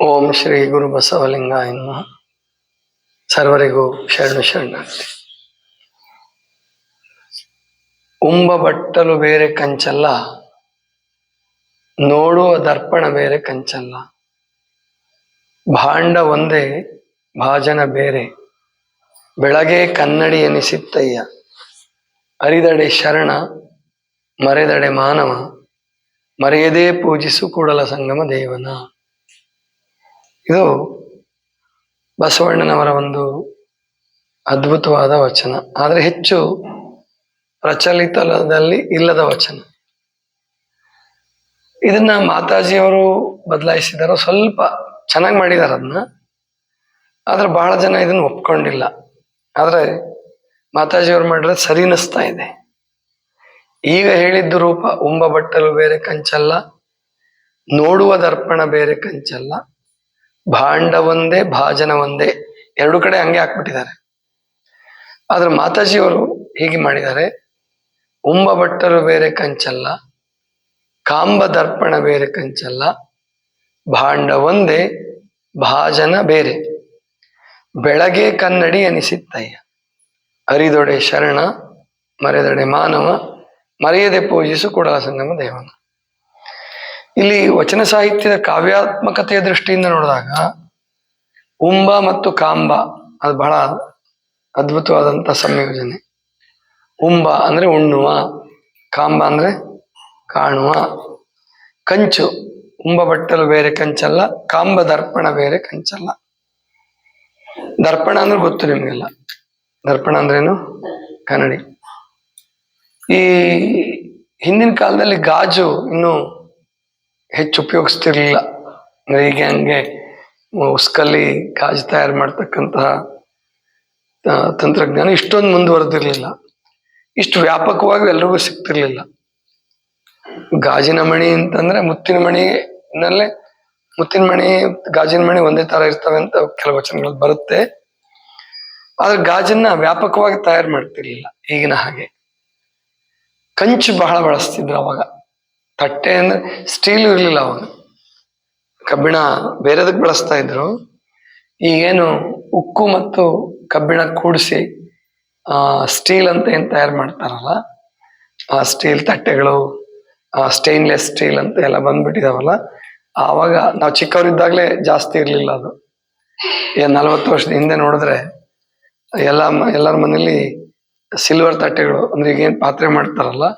ಓಂ ಶ್ರೀ ಗುರು ಬಸವಲಿಂಗಾಯ ಸರ್ವರಿಗೂ ಶರಣು ಶರಣ ಉಂಬ ಬಟ್ಟಲು ಬೇರೆ ಕಂಚಲ್ಲ, ನೋಡುವ ದರ್ಪಣ ಬೇರೆ ಕಂಚಲ್ಲ, ಭಾಂಡ ಒಂದೇ, ಭಾಜನ ಬೇರೆ ಬೆಳಗ್ಗೆ ಕನ್ನಡಿ ಎನಿಸಿತ್ತಯ್ಯ, ಅರಿದಡೆ ಶರಣ, ಮರೆದಡೆ ಮಾನವ, ಮರೆಯದೇ ಪೂಜಿಸು ಕೂಡಲ ಸಂಗಮ ದೇವನ. ಇದು ಬಸವಣ್ಣನವರ ಒಂದು ಅದ್ಭುತವಾದ ವಚನ. ಆದರೆ ಹೆಚ್ಚು ಪ್ರಚಲಿತದಲ್ಲಿ ಇಲ್ಲದ ವಚನ. ಇದನ್ನ ಮಾತಾಜಿಯವರು ಬದಲಾಯಿಸಿದಾರೋ ಸ್ವಲ್ಪ ಚೆನ್ನಾಗಿ ಮಾಡಿದಾರೆ ಅದನ್ನ ಆದ್ರೆ ಬಹಳ ಜನ ಇದನ್ನ ಒಪ್ಕೊಂಡಿಲ್ಲ. ಆದ್ರೆ ಮಾತಾಜಿಯವರು ಮಾಡಿದ್ರೆ ಸರಿ ಅನಿಸ್ತಾ ಇದೆ. ಈಗ ಹೇಳಿದ್ದು ರೂಪ, ಉಂಬ ಬಟ್ಟಲು ಬೇರೆ ಕಂಚಲ್ಲ, ನೋಡುವ ದರ್ಪಣ ಬೇರೆ ಕಂಚಲ್ಲ. ಭಾಂಡ ಒಂದೇ, ಭಾಜನ ಒಂದೇ, ಎರಡು ಕಡೆ ಹಂಗೆ ಹಾಕ್ಬಿಟ್ಟಿದ್ದಾರೆ. ಆದ್ರೆ ಮಾತಾಜಿಯವರು ಹೀಗೆ ಮಾಡಿದ್ದಾರೆ, ಉಂಬ ಭಟ್ಟರು ಬೇರೆ ಕಂಚಲ್ಲ, ಕಾಂಬ ದರ್ಪಣ ಬೇರೆ ಕಂಚಲ್ಲ, ಭಾಂಡ ಒಂದೇ, ಭಾಜನ ಬೇರೆ. ಬೆಳಗ್ಗೆ ಕನ್ನಡಿ ಅನಿಸಿತ್ತಯ್ಯ, ಅರಿದೊಡೆ ಶರಣ, ಮರೆದೊಡೆ ಮಾನವ, ಮರೆಯದೆ ಪೂಜಿಸು ಕೂಡ ಸಂಗಮ ದೇವನ. ಇಲ್ಲಿ ವಚನ ಸಾಹಿತ್ಯದ ಕಾವ್ಯಾತ್ಮಕತೆಯ ದೃಷ್ಟಿಯಿಂದ ನೋಡಿದಾಗ, ಉಂಬ ಮತ್ತು ಕಾಂಬ, ಅದು ಬಹಳ ಅದ್ಭುತವಾದಂಥ ಸಂಯೋಜನೆ. ಉಂಬ ಅಂದ್ರೆ ಉಣ್ಣುವ, ಕಾಂಬ ಅಂದ್ರೆ ಕಾಣುವ. ಕಂಚು, ಉಂಬ ಬಟ್ಟಲು ಬೇರೆ ಕಂಚಲ್ಲ, ಕಾಂಬ ದರ್ಪಣ ಬೇರೆ ಕಂಚಲ್ಲ. ದರ್ಪಣ ಅಂದ್ರೆ ಗೊತ್ತು ನಿಮಗೆಲ್ಲ. ದರ್ಪಣ ಅಂದ್ರೇನು ಕನ್ನಡಿ. ಈ ಹಿಂದಿನ ಕಾಲದಲ್ಲಿ ಗಾಜು ಇನ್ನು ಹೆಚ್ಚು ಉಪಯೋಗಿಸ್ತಿರ್ಲಿಲ್ಲ. ಅಂದ್ರೆ ಈಗ ಹಂಗೆ ಉಸ್ಕಲ್ಲಿ ಗಾಜು ತಯಾರು ಮಾಡ್ತಕ್ಕಂತಹ ತಂತ್ರಜ್ಞಾನ ಇಷ್ಟೊಂದು ಮುಂದುವರೆದಿರ್ಲಿಲ್ಲ. ಇಷ್ಟು ವ್ಯಾಪಕವಾಗಿ ಎಲ್ರಿಗೂ ಸಿಗ್ತಿರ್ಲಿಲ್ಲ. ಗಾಜಿನ ಮಣಿ ಅಂತಂದ್ರೆ ಮುತ್ತಿನ ಮಣಿನಲ್ಲೇ ಮುತ್ತಿನ ಮಣಿ, ಗಾಜಿನ ಮಣಿ ಒಂದೇ ತರ ಇರ್ತವೆ ಅಂತ ಕೆಲವು ವಚನಗಳು ಬರುತ್ತೆ. ಆದ್ರೆ ಗಾಜನ್ನ ವ್ಯಾಪಕವಾಗಿ ತಯಾರು ಮಾಡ್ತಿರ್ಲಿಲ್ಲ ಈಗಿನ ಹಾಗೆ. ಕಂಚು ಬಹಳ ಬಳಸ್ತಿದ್ರು ಅವಾಗ. ತಟ್ಟೆ ಅಂದ್ರೆ ಸ್ಟೀಲ್ ಇರಲಿಲ್ಲ ಅವಾಗ ಕಬ್ಬಿಣ ಬೇರೆದಕ್ಕೆ ಬಳಸ್ತಾ ಇದ್ರು. ಈಗೇನು ಉಕ್ಕು ಮತ್ತು ಕಬ್ಬಿಣ ಕೂಡಿಸಿ ಸ್ಟೀಲ್ ಅಂತ ಏನು ತಯಾರು ಮಾಡ್ತಾರಲ್ಲ, ಆ ಸ್ಟೀಲ್ ತಟ್ಟೆಗಳು ಸ್ಟೇನ್ಲೆಸ್ ಸ್ಟೀಲ್ ಅಂತ ಎಲ್ಲ ಬಂದ್ಬಿಟ್ಟಿದಾವಲ್ಲ, ಆವಾಗ ನಾವು ಚಿಕ್ಕವರಿದ್ದಾಗಲೇ ಜಾಸ್ತಿ ಇರಲಿಲ್ಲ ಅದು. ಏನ್ ನಲ್ವತ್ತು ವರ್ಷದ ಹಿಂದೆ ನೋಡಿದ್ರೆ ಎಲ್ಲ ಎಲ್ಲರ ಮನೇಲಿ ಸಿಲ್ವರ್ ತಟ್ಟೆಗಳು, ಅಂದ್ರೆ ಈಗ ಏನ್ ಪಾತ್ರೆ ಮಾಡ್ತಾರಲ್ಲ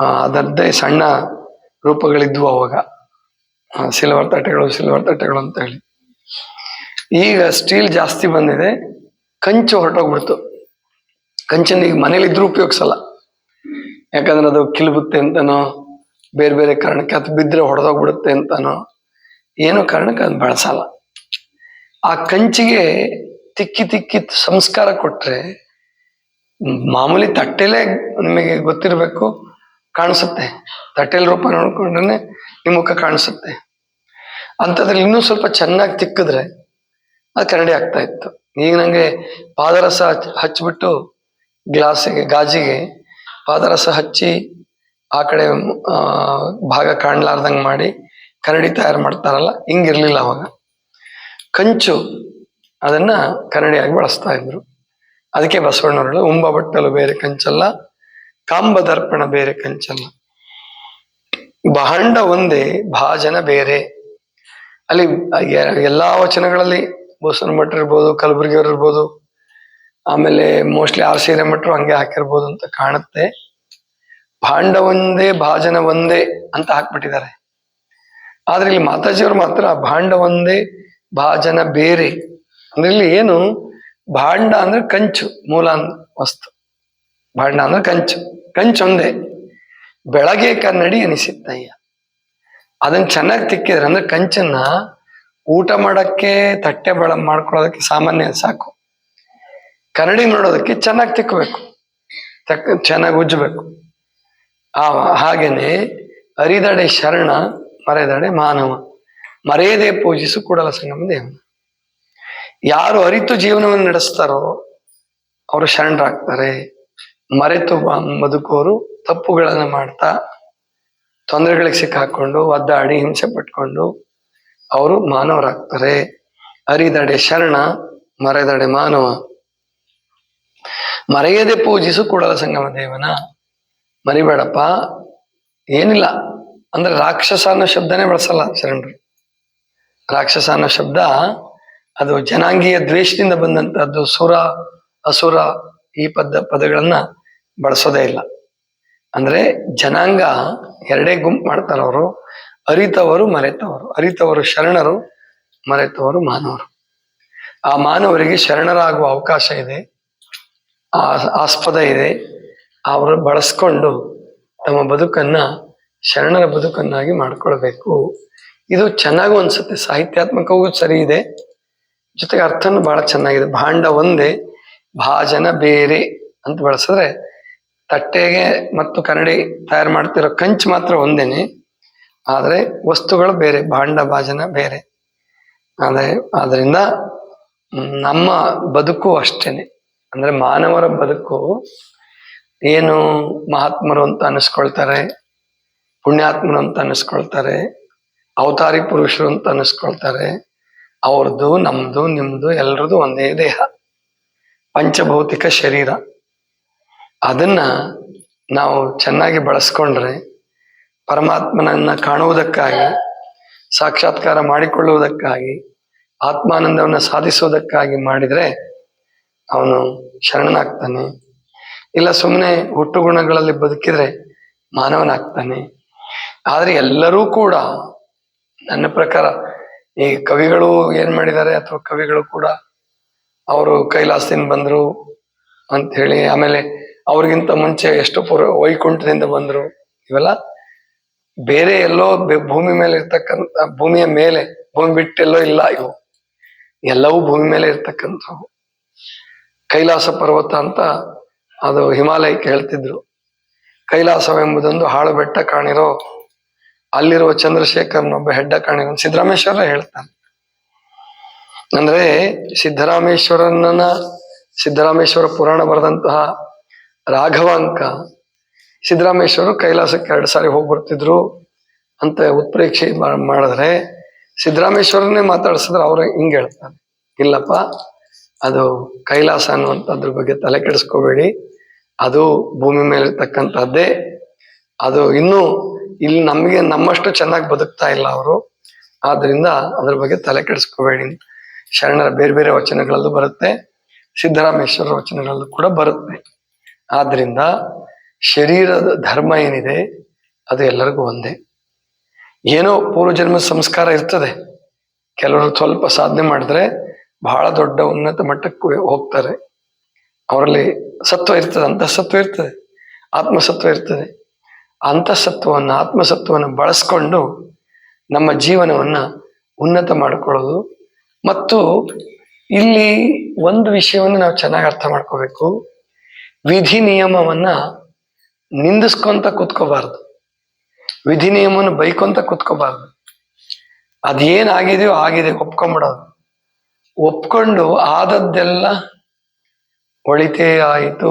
ಆ, ಅದರದ್ದೇ ಸಣ್ಣ ರೂಪಗಳಿದ್ವು ಅವಾಗ. ಸಿಲ್ವರ್ ತಟ್ಟೆಗಳು ಸಿಲ್ವರ್ ತಟ್ಟೆಗಳು ಅಂತ ಹೇಳಿ. ಈಗ ಸ್ಟೀಲ್ ಜಾಸ್ತಿ ಬಂದಿದೆ. ಕಂಚು ಹೊರಟೋಗ್ಬಿಡ್ತು. ಕಂಚನ್ನ ಈಗ ಮನೇಲಿ ಇದ್ರೂ ಉಪಯೋಗಿಸಲ್ಲ. ಯಾಕಂದ್ರೆ ಅದು ಕಿಲುಬುತ್ತೆ ಅಂತನೋ ಬೇರೆ ಬೇರೆ ಕಾರಣಕ್ಕೆ ಅದು ಬಿದ್ದರೆ ಹೊಡೆದೋಗ್ಬಿಡುತ್ತೆ ಅಂತನೋ ಏನೋ ಕಾರಣಕ್ಕೆ ಅದು ಬಳಸಲ್ಲ. ಆ ಕಂಚಿಗೆ ತಿಕ್ಕಿ ತಿಕ್ಕಿ ಸಂಸ್ಕಾರ ಕೊಟ್ರೆ ಮಾಮೂಲಿ ತಟ್ಟೆಲೇ ನಿಮಗೆ ಗೊತ್ತಿರಬೇಕು. ಕಾಣಿಸುತ್ತೆ. ತಟ್ಟೆಲ್ ರೂಪ ನೋಡ್ಕೊಂಡ್ರೆ ನಿಮ್ಮ ಮುಖ ಕಾಣಿಸುತ್ತೆ. ಅಂಥದ್ರಲ್ಲಿ ಇನ್ನೂ ಸ್ವಲ್ಪ ಚೆನ್ನಾಗಿ ತಿಕ್ಕಿದ್ರೆ ಅದು ಕನ್ನಡಿ ಆಗ್ತಾ ಇತ್ತು. ಈಗ ನನಗೆ ಪಾದರಸ ಹಚ್ಚಿಬಿಟ್ಟು ಗ್ಲಾಸಿಗೆ, ಗಾಜಿಗೆ ಪಾದರಸ ಹಚ್ಚಿ ಆ ಕಡೆ ಭಾಗ ಕಾಣ್ಲಾರ್ದಂಗ್ ಮಾಡಿ ಕನ್ನಡಿ ತಯಾರು ಮಾಡ್ತಾರಲ್ಲ, ಹಿಂಗಿರ್ಲಿಲ್ಲ ಅವಾಗ. ಕಂಚು ಅದನ್ನ ಕನ್ನಡಿಯಾಗಿ ಬಳಸ್ತಾ ಇದ್ರು. ಅದಕ್ಕೆ ಬಸವಣ್ಣವರು ಉಂಬ ಬಟ್ಟಲು ಬೇರೆ ಕಂಚಲ್ಲ ಕಾಂಬ ದರ್ಪಣ ಬೇರೆ ಕಂಚನ. ಭಾಂಡ ಒಂದೇ, ಭಾಜನ ಬೇರೆ. ಅಲ್ಲಿ ಎಲ್ಲಾ ವಚನಗಳಲ್ಲಿ ಬೋಸನ ಮಠ ಇರ್ಬೋದು ಕಲಬುರಗಿಯವ್ರು ಇರ್ಬೋದು, ಆಮೇಲೆ ಮೋಸ್ಟ್ಲಿ ಆರ್ ಸೀರೆ ಮಠರು ಹಂಗೆ ಹಾಕಿರ್ಬೋದು ಅಂತ ಕಾಣುತ್ತೆ. ಭಾಂಡ ಒಂದೇ, ಭಾಜನ ಒಂದೇ ಅಂತ ಹಾಕ್ಬಿಟ್ಟಿದ್ದಾರೆ. ಆದ್ರೆ ಇಲ್ಲಿ ಮಾತಾಜಿಯವರು ಮಾತ್ರ ಭಾಂಡ ಒಂದೇ, ಭಾಜನ ಬೇರೆ. ಅಂದ್ರೆ ಇಲ್ಲಿ ಏನು, ಭಾಂಡ ಅಂದ್ರೆ ಕಂಚು, ಮೂಲ ವಸ್ತು. ಭಾಂಡ ಅಂದ್ರೆ ಕಂಚು. ಕಂಚೊಂದೆ ಬೆಳಗ್ಗೆ ಕನ್ನಡಿ ಅನಿಸಿತ್ತಯ್ಯ ಅದನ್ನ ಚೆನ್ನಾಗಿ ತಿಕ್ಕಿದ್ರೆ ಅಂದ್ರೆ ಕಂಚನ್ನ ಊಟ ಮಾಡಕ್ಕೆ, ತಟ್ಟೆ ಬಳ ಮಾಡ್ಕೊಳ್ಳೋದಕ್ಕೆ ಸಾಮಾನ್ಯ ಸಾಕು. ಕನ್ನಡಿ ನೋಡೋದಕ್ಕೆ ಚೆನ್ನಾಗಿ ತಿಕ್ಕಬೇಕು ತಕ್ಕ ಚೆನ್ನಾಗಿ ಉಜ್ಜಬೇಕು. ಆ, ಹಾಗೇನೆ ಅರಿದಡೆ ಶರಣ, ಮರೆದಡೆ ಮಾನವ. ಮರೆಯದೆ ಪೂಜಿಸು ಕೂಡಲ ಸಂಗಮ ದೇವನ. ಯಾರು ಅರಿತು ಜೀವನವನ್ನು ನಡೆಸ್ತಾರೋ, ಅವರು ಶರಣರಾಗ್ತಾರೆ. ಮರೆತು ಮದುಕೋರು ತಪ್ಪುಗಳನ್ನು ಮಾಡ್ತಾ ತೊಂದರೆಗಳಿಗೆ ಸಿಕ್ಕಾಕೊಂಡು, ಒದ್ದಾಡಿ, ಹಿಂಸೆ ಪಟ್ಕೊಂಡು ಅವರು ಮಾನವರಾಗ್ತಾರೆ. ಅರಿದಡೆ ಶರಣ, ಮರೆದಡೆ ಮಾನವ. ಮರೆಯದೆ ಪೂಜಿಸು ಕೂಡಲ ಸಂಗಮ ದೇವನ. ಮರಿಬೇಡಪ್ಪ, ಏನಿಲ್ಲ. ಅಂದ್ರೆ ರಾಕ್ಷಸ ಅನ್ನೋ ಶಬ್ದನೇ ಬಳಸಲ್ಲ ಶರಣರು. ರಾಕ್ಷಸ ಅನ್ನೋ ಶಬ್ದ, ಅದು ಜನಾಂಗೀಯ ದ್ವೇಷದಿಂದ ಬಂದಂತಹದ್ದು ಸುರ, ಅಸುರ ಈ ಪದ, ಪದಗಳನ್ನ ಬಳಸೋದೇ ಇಲ್ಲ. ಅಂದ್ರೆ ಜನಾಂಗ ಎರಡೇ ಗುಂಪು ಮಾಡ್ತಾರೆ ಅವರು. ಅರಿತವರು ಮರೆತವರು. ಅರಿತವರು ಶರಣರು, ಮರೆತವರು ಮಾನವರು. ಆ ಮಾನವರಿಗೆ ಶರಣರಾಗುವ ಅವಕಾಶ ಇದೆ. ಆ ಆಸ್ಪದ ಇದೆ. ಅವರು ಬಳಸ್ಕೊಂಡು ತಮ್ಮ ಬದುಕನ್ನ, ಶರಣರ ಬದುಕನ್ನಾಗಿ ಮಾಡ್ಕೊಳ್ಬೇಕು. ಇದು ಚೆನ್ನಾಗೂ ಅನ್ಸುತ್ತೆ. ಸಾಹಿತ್ಯಾತ್ಮಕವೂ ಸರಿ ಇದೆ. ಜೊತೆಗೆ ಅರ್ಥನೂ ಬಹಳ ಚೆನ್ನಾಗಿದೆ. ಭಾಂಡ ಒಂದೇ ಭಾಜನ ಬೇರೆ ಅಂತ ಬಳಸಿದ್ರೆ ತಟ್ಟೆಗೆ ಮತ್ತು ಕನ್ನಡಿ ತಯಾರು ಮಾಡ್ತಿರೋ ಕಂಚ್ ಮಾತ್ರ ಒಂದೇನೆ ಆದರೆ ವಸ್ತುಗಳು ಬೇರೆ, ಭಾಂಡ ಭಾಜನ ಬೇರೆ. ಆದರೆ ಆದ್ರಿಂದ ನಮ್ಮ ಬದುಕು ಅಷ್ಟೇನೆ. ಅಂದ್ರೆ ಮಾನವರ ಬದುಕು ಏನು ಮಹಾತ್ಮರು ಅಂತ ಅನಿಸ್ಕೊಳ್ತಾರೆ, ಪುಣ್ಯಾತ್ಮರು ಅಂತ ಅನಿಸ್ಕೊಳ್ತಾರೆ, ಅವತಾರಿ ಪುರುಷರು ಅಂತ ಅನಿಸ್ಕೊಳ್ತಾರೆ, ಅವ್ರದ್ದು, ನಮ್ದು, ನಿಮ್ದು, ಎಲ್ರದ್ದು ಒಂದೇ ದೇಹ, ಪಂಚಭೌತಿಕ ಶರೀರ. ಅದನ್ನ ನಾವು ಚೆನ್ನಾಗಿ ಬಳಸ್ಕೊಂಡ್ರೆ ಪರಮಾತ್ಮನನ್ನ ಕಾಣುವುದಕ್ಕಾಗಿ, ಸಾಕ್ಷಾತ್ಕಾರ ಮಾಡಿಕೊಳ್ಳುವುದಕ್ಕಾಗಿ, ಆತ್ಮಾನಂದವನ್ನು ಸಾಧಿಸುವುದಕ್ಕಾಗಿ ಮಾಡಿದರೆ ಅವನು ಶರಣನಾಗ್ತಾನೆ. ಇಲ್ಲ ಸುಮ್ಮನೆ ಹುಟ್ಟು ಗುಣಗಳಲ್ಲಿ ಬದುಕಿದ್ರೆ ಮಾನವನಾಗ್ತಾನೆ. ಆದರೆ ಎಲ್ಲರೂ ಕೂಡ ನನ್ನ ಪ್ರಕಾರ ಈ ಕವಿಗಳು ಏನ್ ಮಾಡಿದ್ದಾರೆ ಅಥವಾ ಕವಿಗಳು ಕೂಡ ಅವರು ಕೈಲಾಸದಿಂದ ಬಂದರು ಅಂತ ಹೇಳಿ ಆಮೇಲೆ ಅವ್ರಿಗಿಂತ ಮುಂಚೆ ಎಷ್ಟು ಪುರ ವೈಕುಂಠದಿಂದ ಬಂದರು. ಇವೆಲ್ಲ ಬೇರೆ ಎಲ್ಲೋ ಭೂಮಿ ಮೇಲೆ ಇರ್ತಕ್ಕಂಥ, ಭೂಮಿಯ ಮೇಲೆ, ಭೂಮಿ ಬಿಟ್ಟೆಲ್ಲೋ ಇಲ್ಲ ಇವು. ಎಲ್ಲವೂ ಭೂಮಿ ಮೇಲೆ ಇರ್ತಕ್ಕಂಥವು. ಕೈಲಾಸ ಪರ್ವತ ಅಂತ ಅದು ಹಿಮಾಲಯಕ್ಕೆ ಹೇಳ್ತಿದ್ರು. ಕೈಲಾಸವೆಂಬುದೊಂದು ಹಾಳು ಬೆಟ್ಟ ಕಾಣಿರೋ, ಅಲ್ಲಿರುವ ಚಂದ್ರಶೇಖರ್ನೊಬ್ಬ ಹೆಡ್ಡ ಕಾಣಿರೋ ಸಿದ್ದರಾಮೇಶ್ವರ ಹೇಳ್ತಾನೆ. ಅಂದ್ರೆ ಸಿದ್ದರಾಮೇಶ್ವರನ ಸಿದ್ದರಾಮೇಶ್ವರ ಪುರಾಣ ಬರೆದಂತಹ ರಾಘವಾಂಕ. ಸಿದ್ದರಾಮೇಶ್ವರರು ಕೈಲಾಸಕ್ಕೆ ಎರಡು ಸಾರಿ ಹೋಗಿ ಬರ್ತಿದ್ರು ಅಂತ ಉತ್ಪ್ರೇಕ್ಷೆ ಮಾಡಿದ್ರೆ ಸಿದ್ದರಾಮೇಶ್ವರನ್ನೇ ಮಾತಾಡ್ಸಿದ್ರೆ ಅವ್ರು ಹಿಂಗೆ ಹೇಳ್ತಾರೆ. ಇಲ್ಲಪ್ಪ, ಅದು ಕೈಲಾಸ ಅನ್ನುವಂಥದ್ರ ಬಗ್ಗೆ ತಲೆ ಕೆಡಿಸ್ಕೋಬೇಡಿ. ಅದು ಭೂಮಿ ಮೇಲೆ ಇರ್ತಕ್ಕಂಥದ್ದೇ ಅದು ಇನ್ನೂ ಇಲ್ಲಿ ನಮಗೆ ನಮ್ಮಷ್ಟು ಚೆನ್ನಾಗಿ ಬದುಕ್ತಾ ಇಲ್ಲ ಅವರು. ಆದ್ರಿಂದ ಅದ್ರ ಬಗ್ಗೆ ತಲೆ ಕೆಡಿಸ್ಕೋಬೇಡಿ ಶರಣರ ಬೇರೆ ಬೇರೆ ವಚನಗಳಲ್ಲೂ ಬರುತ್ತೆ. ಸಿದ್ದರಾಮೇಶ್ವರ ವಚನಗಳಲ್ಲೂ ಕೂಡ ಬರುತ್ತೆ. ಆದ್ರಿಂದ ಶರೀರದ ಧರ್ಮ ಏನಿದೆ, ಅದು ಎಲ್ಲರಿಗೂ ಒಂದೇ. ಏನೋ ಪೂರ್ವಜನ್ಮ ಸಂಸ್ಕಾರ ಇರ್ತದೆ. ಕೆಲವರು ಸ್ವಲ್ಪ ಸಾಧನೆ ಮಾಡಿದ್ರೆ ಬಹಳ ದೊಡ್ಡ ಉನ್ನತ ಮಟ್ಟಕ್ಕೆ ಹೋಗ್ತಾರೆ. ಅವರಲ್ಲಿ ಸತ್ವ ಇರ್ತದೆ, ಅಂತಸತ್ವ ಇರ್ತದೆ, ಆತ್ಮಸತ್ವ ಇರ್ತದೆ. ಅಂತಸತ್ವವನ್ನು, ಆತ್ಮಸತ್ವವನ್ನು ಬಳಸ್ಕೊಂಡು ನಮ್ಮ ಜೀವನವನ್ನು ಉನ್ನತ ಮಾಡಿಕೊಳ್ಳೋದು. ಮತ್ತು ಇಲ್ಲಿ ಒಂದು ವಿಷಯವನ್ನು ನಾವು ಚೆನ್ನಾಗಿ ಅರ್ಥ ಮಾಡ್ಕೋಬೇಕು. ವಿಧಿ ನಿಯಮವನ್ನ ನಿಂದಿಸ್ಕೊಂತ ಕೂತ್ಕೋಬಾರ್ದು. ವಿಧಿ ನಿಯಮನ ಬೈಕೊಂತ ಕೂತ್ಕೋಬಾರ್ದು. ಅದೇನಾಗಿದೆಯೋ ಆಗಿದೆ, ಒಪ್ಕೊಂಬಿಡೋದು. ಒಪ್ಕೊಂಡು ಆದದ್ದೆಲ್ಲ ಒಳಿತೇ ಆಯಿತು.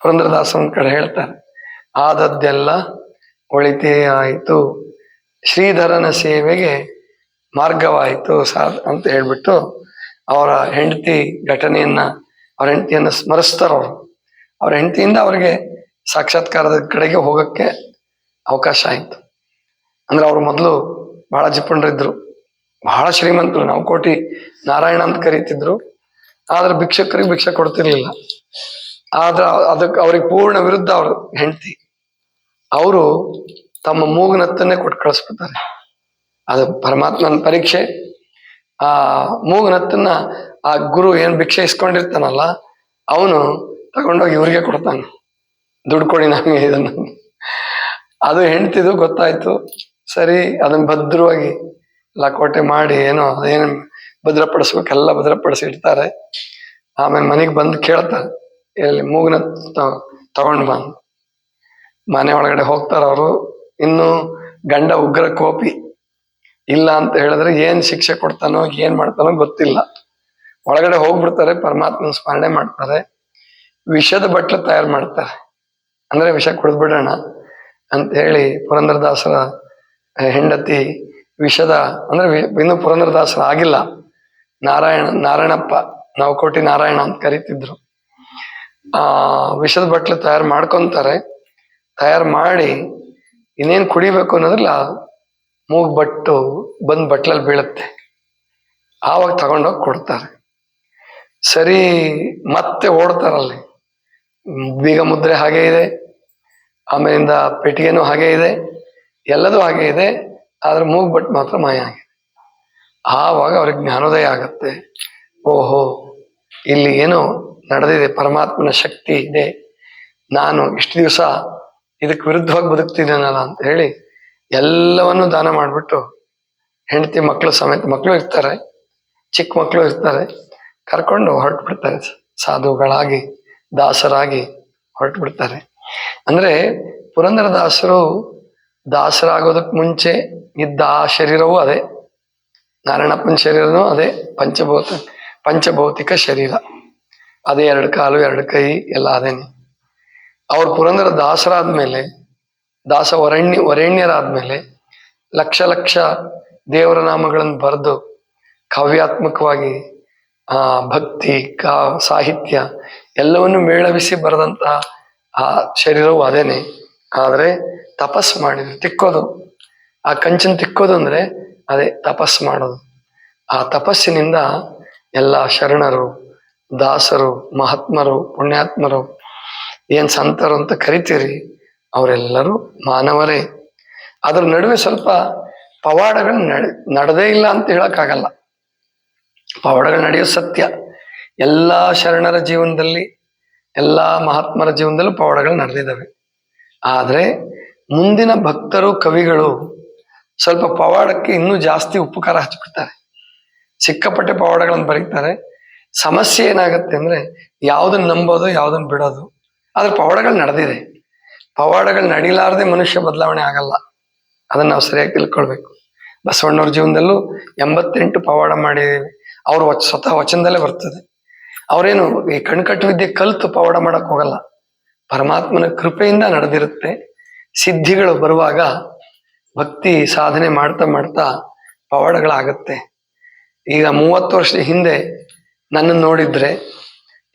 ಪುರಂದ್ರದಾಸನ ಕಡೆ ಹೇಳ್ತಾರೆ ಆದದ್ದೆಲ್ಲ ಒಳಿತೇ ಆಯಿತು. ಶ್ರೀಧರನ ಸೇವೆಗೆ ಮಾರ್ಗವಾಯಿತು ಸಾ ಅಂತ ಹೇಳ್ಬಿಟ್ಟು ಅವರ ಹೆಂಡತಿ ಘಟನೆಯನ್ನ, ಅವ್ರ ಹೆಂಡತಿಯನ್ನ ಸ್ಮರಿಸ್ತಾರ ಅವರು ಹೆಂಡತಿಯಿಂದ ಅವ್ರಿಗೆ ಸಾಕ್ಷಾತ್ಕಾರದ ಕಡೆಗೆ ಹೋಗಕ್ಕೆ ಅವಕಾಶ ಆಯಿತು. ಅಂದ್ರೆ ಅವ್ರು ಮೊದಲು ಬಹಳ ಜಿಪುಣರಿದ್ರು ಬಹಳ ಶ್ರೀಮಂತರು. ನಾವು ಕೋಟಿ ನಾರಾಯಣ ಅಂತ ಕರೀತಿದ್ರು. ಆದ್ರೆ ಭಿಕ್ಷಕರಿಗೆ ಭಿಕ್ಷೆ ಕೊಡ್ತಿರ್ಲಿಲ್ಲ. ಆದ್ರ ಅದಕ್ಕೆ ಅವ್ರಿಗೆ ಪೂರ್ಣ ವಿರುದ್ಧ ಅವ್ರ ಹೆಂಡತಿ. ಅವರು ತಮ್ಮ ಮೂಗನತ್ತನ್ನೇ ಕೊಟ್ಟು ಕಳಿಸ್ಬಿಡ್ತಾರೆ. ಅದು ಪರಮಾತ್ಮನ ಪರೀಕ್ಷೆ. ಆ ಮೂಗನತ್ತನ್ನ ಆ ಗುರು ಏನ್ ಭಿಕ್ಷೆ ಇಸ್ಕೊಂಡಿರ್ತಾನಲ್ಲ, ಅವನು ತಗೊಂಡೋಗಿ ಇವ್ರಿಗೆ ಕೊಡ್ತಾನೆ. ದುಡ್ಡು ಕೊಡಿ ನಮಗೆ ಇದನ್ನ. ಅದು ಹೆಂಡ್ತಿದು ಗೊತ್ತಾಯ್ತು. ಸರಿ ಅದನ್ನ ಭದ್ರವಾಗಿ ಲಕೋಟೆ ಮಾಡಿ, ಏನೋ, ಅದೇನು ಭದ್ರಪಡಿಸ್ಬೇಕೆಲ್ಲ ಭದ್ರಪಡಿಸಿ ಇಡ್ತಾರೆ. ಆಮೇಲೆ ಮನೆಗೆ ಬಂದು ಕೇಳ್ತಾರೆ. ಎಲ್ಲಿ ಮೂಗ್ನ ತಗೊಂಡ್ ಬಂದು ಮನೆ ಒಳಗಡೆ ಹೋಗ್ತಾರ ಅವರು. ಇನ್ನು ಗಂಡ ಉಗ್ರ ಕೋಪಿ ಇಲ್ಲ ಅಂತ ಹೇಳಿದ್ರೆ ಏನ್ ಶಿಕ್ಷೆ ಕೊಡ್ತಾನೋ, ಏನ್ ಮಾಡ್ತಾನೋ ಗೊತ್ತಿಲ್ಲ. ಒಳಗಡೆ ಹೋಗ್ಬಿಡ್ತಾರೆ, ಪರಮಾತ್ಮನ ಸ್ಮರಣೆ ಮಾಡ್ತಾರೆ. ವಿಷದ ಬಟ್ಲು ತಯಾರು ಮಾಡ್ತಾರೆ. ಅಂದ್ರೆ ವಿಷ ಕುಡಿದ್ಬಿಡೋಣ ಅಂತ ಹೇಳಿ ಪುರಂದರದಾಸರ ಹೆಂಡತಿ ವಿಷದ, ಅಂದ್ರೆ ಇನ್ನು ಪುರಂದರದಾಸರ ಆಗಿಲ್ಲ. ನಾರಾಯಣ, ನಾರಾಯಣಪ್ಪ, ನವಕೋಟಿ ನಾರಾಯಣ ಅಂತ ಕರಿತಿದ್ರು. ಆ, ವಿಷದ ಬಟ್ಲು ತಯಾರು ಮಾಡ್ಕೊಂತಾರೆ. ತಯಾರು ಮಾಡಿ ಇನ್ನೇನ್ ಕುಡಿಬೇಕು ಅನ್ನೋದ್ರಲ್ಲ ಮೂಗ್ ಬಟ್ಟು ಬಂದ್ ಬಟ್ಲಲ್ಲಿ ಬೀಳುತ್ತೆ. ಆವಾಗ ತಗೊಂಡೋಗಿ ಕೊಡ್ತಾರೆ. ಸರಿ, ಮತ್ತೆ ಓಡ್ತಾರಲ್ಲಿ. ಬೀಗ ಮುದ್ರೆ ಹಾಗೆ ಇದೆ. ಆಮೇಲಿಂದ ಪೆಟ್ಟಿಗೆನೂ ಹಾಗೆ ಇದೆ. ಎಲ್ಲದೂ ಹಾಗೆ ಇದೆ. ಆದ್ರೆ ಮೂಗ್ ಬಟ್ ಮಾತ್ರ ಮಾಯ ಆಗಿದೆ. ಆವಾಗ ಅವ್ರಿಗೆ ಜ್ಞಾನೋದಯ ಆಗತ್ತೆ. ಓಹೋ, ಇಲ್ಲಿ ಏನೋ ನಡೆದಿದೆ, ಪರಮಾತ್ಮನ ಶಕ್ತಿ ಇದೆ. ನಾನು ಇಷ್ಟು ದಿವಸ ಇದಕ್ಕೆ ವಿರುದ್ಧವಾಗಿ ಬದುಕ್ತಿದ್ದೇನಲ್ಲ ಅಂತ ಹೇಳಿ ಎಲ್ಲವನ್ನು ದಾನ ಮಾಡಿಬಿಟ್ಟು ಹೆಂಡತಿ ಮಕ್ಕಳು ಸಮೇತ ಮಕ್ಕಳು ಇರ್ತಾರೆ, ಚಿಕ್ಕ ಮಕ್ಕಳು ಇರ್ತಾರೆ, ಕರ್ಕೊಂಡು ಹೊರಟು ಬಿಡ್ತಾರೆ ಸಾಧುಗಳಾಗಿ. ದಾಸರಾಗಿ ಹೊರಟು ಬಿಡ್ತಾರೆ ಅಂದ್ರೆ ಪುರಂದರದಾಸರು ದಾಸರಾಗೋದಕ್ಕೆ ಮುಂಚೆ ಇದ್ದ ಆ ಶರೀರವೂ ಅದೇ. ನಾರಾಯಣಪ್ಪನ ಶರೀರನೂ ಅದೇ. ಪಂಚಭೌತ, ಪಂಚಭೌತಿಕ ಶರೀರ. ಅದೇ ಎರಡು ಕಾಲು, ಎರಡು ಕೈ, ಎಲ್ಲ ಅದೇನೆ. ಅವ್ರು ಪುರಂದರ ದಾಸರಾದ್ಮೇಲೆ, ದಾಸ ವರಣ್ಯ, ವರೇಣ್ಯರಾದ್ಮೇಲೆ ಲಕ್ಷ ಲಕ್ಷ ದೇವರ ನಾಮಗಳನ್ನು ಬರೆದು ಕಾವ್ಯಾತ್ಮಕವಾಗಿ, ಆ ಭಕ್ತಿ, ಕಾ, ಸಾಹಿತ್ಯ ಎಲ್ಲವನ್ನು ಮೇಳವಿಸಿ ಬರೆದಂತಹ ಆ ಶರೀರವು ಅದೇನೆ. ಆದರೆ ತಪಸ್ ಮಾಡಿದ್ರು. ತಿಕ್ಕೋದು. ಆ ಕಂಚನ್ ತಿಕ್ಕೋದು ಅಂದ್ರೆ ಅದೇ ತಪಸ್ ಮಾಡೋದು. ಆ ತಪಸ್ಸಿನಿಂದ ಎಲ್ಲ ಶರಣರು, ದಾಸರು, ಮಹಾತ್ಮರು, ಪುಣ್ಯಾತ್ಮರು ಏನ್ ಸಂತರು ಅಂತ ಕರಿತೀರಿ ಅವರೆಲ್ಲರೂ ಮಾನವರೇ. ಅದ್ರ ನಡುವೆ ಸ್ವಲ್ಪ ಪವಾಡಗಳು ನಡೆ, ನಡೆದೇ ಇಲ್ಲ ಅಂತ ಹೇಳೋಕ್ಕಾಗಲ್ಲ. ಪವಾಡಗಳು ನಡೆಯೋದು ಸತ್ಯ. ಎಲ್ಲಾ ಶರಣರ ಜೀವನದಲ್ಲಿ, ಎಲ್ಲ ಮಹಾತ್ಮರ ಜೀವನದಲ್ಲೂ ಪವಾಡಗಳು ನಡೆದಿದ್ದಾವೆ. ಆದರೆ ಮುಂದಿನ ಭಕ್ತರು, ಕವಿಗಳು ಸ್ವಲ್ಪ ಪವಾಡಕ್ಕೆ ಇನ್ನೂ ಜಾಸ್ತಿ ಉಪಕಾರ ಹಚ್ಚಿಬಿಡ್ತಾರೆ ಸಿಕ್ಕಪಟ್ಟೆ ಪವಾಡಗಳನ್ನು ಬರೀತಾರೆ. ಸಮಸ್ಯೆ ಏನಾಗುತ್ತೆ ಅಂದ್ರೆ ಯಾವುದನ್ನು ನಂಬೋದು, ಯಾವುದನ್ನು ಬಿಡೋದು. ಆದರೆ ಪವಾಡಗಳು ನಡೆದಿದೆ. ಪವಾಡಗಳು ನಡೀಲಾರದೆ ಮನುಷ್ಯ ಬದಲಾವಣೆ ಆಗಲ್ಲ. ಅದನ್ನ ನಾವು ಸರಿಯಾಗಿ ತಿಳ್ಕೊಳ್ಬೇಕು. ಬಸವಣ್ಣವ್ರ ಜೀವನದಲ್ಲೂ ಎಂಬತ್ತೆಂಟು ಪವಾಡ ಮಾಡಿದ್ದೀವಿ. ಅವ್ರ ಸ್ವತಃ ವಚನದಲ್ಲೇ ಬರ್ತದೆ. ಅವರೇನು ಈ ಕಣ್ಕಟ್ಟು ವಿದ್ಯೆ ಕಲ್ತು ಪವಾಡ ಮಾಡಕ್ ಹೋಗಲ್ಲ. ಪರಮಾತ್ಮನ ಕೃಪೆಯಿಂದ ನಡೆದಿರುತ್ತೆ. ಸಿದ್ಧಿಗಳು ಬರುವಾಗ ಭಕ್ತಿ ಸಾಧನೆ ಮಾಡ್ತಾ ಮಾಡ್ತಾ ಪವಾಡಗಳಾಗತ್ತೆ. ಈಗ ಮೂವತ್ತು ವರ್ಷದ ಹಿಂದೆ ನನ್ನನ್ನು ನೋಡಿದ್ರೆ,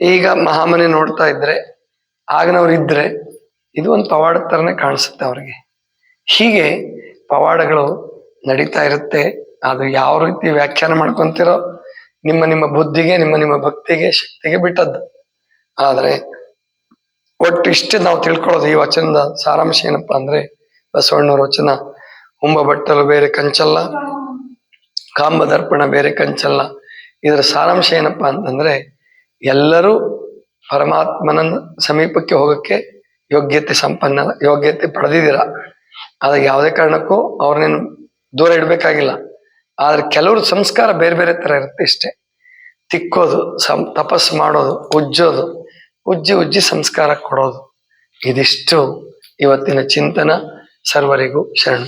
ಈಗ ಮಹಾಮನೆ ನೋಡ್ತಾ ಇದ್ರೆ, ಆಗನವ್ರು ಇದ್ರೆ ಇದು ಒಂದು ಪವಾಡ ತರನೇ ಕಾಣಿಸುತ್ತೆ ಅವ್ರಿಗೆ. ಹೀಗೆ ಪವಾಡಗಳು ನಡೀತಾ ಇರುತ್ತೆ. ಅದು ಯಾವ ರೀತಿ ವ್ಯಾಖ್ಯಾನ ಮಾಡ್ಕೊಂತಿರೋ ನಿಮ್ಮ ನಿಮ್ಮ ಬುದ್ಧಿಗೆ, ನಿಮ್ಮ ನಿಮ್ಮ ಭಕ್ತಿಗೆ, ಶಕ್ತಿಗೆ ಬಿಟ್ಟದ್ದು. ಆದರೆ ಒಟ್ಟು ಇಷ್ಟೇ ನಾವು ತಿಳ್ಕೊಳ್ಳೋದು ಈ ವಚನದ ಸಾರಾಂಶ ಏನಪ್ಪಾ ಅಂದ್ರೆ, ಬಸವಣ್ಣವ್ರ ವಚನ ಹುಂಬ ಬಟ್ಟಲು ಬೇರೆ ಕಂಚಲ್ಲ ಕಾಂಬ ದರ್ಪಣ ಬೇರೆ ಕಂಚಲ್ಲ. ಇದರ ಸಾರಾಂಶ ಏನಪ್ಪಾ ಅಂತಂದ್ರೆ, ಎಲ್ಲರೂ ಪರಮಾತ್ಮನ ಸಮೀಪಕ್ಕೆ ಹೋಗಕ್ಕೆ ಯೋಗ್ಯತೆ ಸಂಪನ್ನ, ಯೋಗ್ಯತೆ ಪಡೆದಿದ್ದೀರ. ಆದ್ರೆ ಯಾವುದೇ ಕಾರಣಕ್ಕೂ ಅವ್ರನ್ನೇನು ದೂರ ಇಡ್ಬೇಕಾಗಿಲ್ಲ. ಆದ್ರೆ ಕೆಲವ್ರ ಸಂಸ್ಕಾರ ಬೇರೆ ಬೇರೆ ತರ ಇರುತ್ತೆ ಇಷ್ಟೇ. ತಿಕ್ಕೋದು, ಸಂ, ತಪಸ್ ಮಾಡೋದು, ಉಜ್ಜೋದು, ಉಜ್ಜಿ ಉಜ್ಜಿ ಸಂಸ್ಕಾರ ಕೊಡೋದು. ಇದಿಷ್ಟು ಇವತ್ತಿನ ಚಿಂತನ. ಸರ್ವರಿಗೂ ಶರಣ